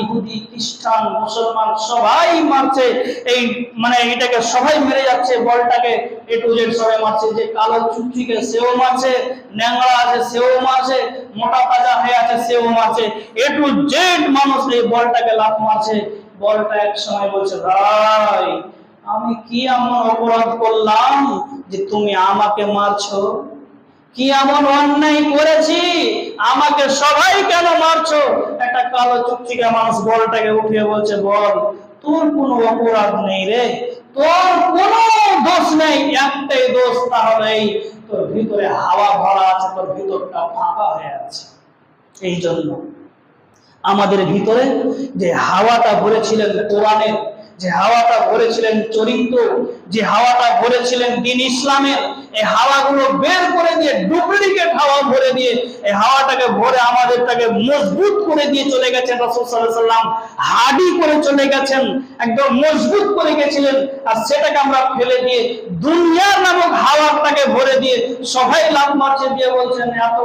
ইহুদি, খ্রিস্টান, মুসলমান সবাই মারছে। এই মানে এটাকে সবাই মেরে যাচ্ছে, বলটাকে এ টু জেড সবাই মারছে, যে কালো চুক্তিকে সেও মারছে, ন্যাংরা আছে সেও মারছে, মোটা তাজা হয়ে আছে সেও মারছে। এ টু জেড মানুষ এই বলটাকে লাফ মারছে। বলটা এক সময় বলছে, ভাই, আমি কি এমন অপরাধ করলাম যে তুমি আমাকে মারছো? কি এমন অন্যায় করেছি? আমাকে সবাই কেন মারছো? একটা কালো চুক্তিকা মানুষ বলটাকে উঠিয়ে বলছে, বল, তোর কোনো অপরাধ নেই রে। তোর কোনো দোষ নেই, একটাই দোষ তাহলে তোর ভিতরে হাওয়া ভরা আছে, তোর ভিতরটা ফাঁকা হয়ে আছে। এই জন্য আমাদের ভিতরে যে হাওয়াটা ভরেছিলেন কোরআনের যে হাওয়াটা ভরেছিলেন চরিত্র, যে হাওয়াটা ভরেছিলেন দিন ইসলামের, এই হাওয়াগুলো বের দিয়ে ডুপ্লিকেট হাওয়া ভরে দিয়ে, এই হাওয়াটাকে ভরে আমাদেরটাকে মজবুত করে দিয়ে চলে গেছেন রসুল সাল্লাহ সাল্লাম হাডি করে চলে গেছেন, একদম মজবুত করে গেছিলেন। আর সেটাকে আমরা ফেলে দিয়ে দুনিয়ার নামক হাওয়াটাকে ভরে দিয়ে সবাই লাভ মারছে, দিয়ে বলছেন, এত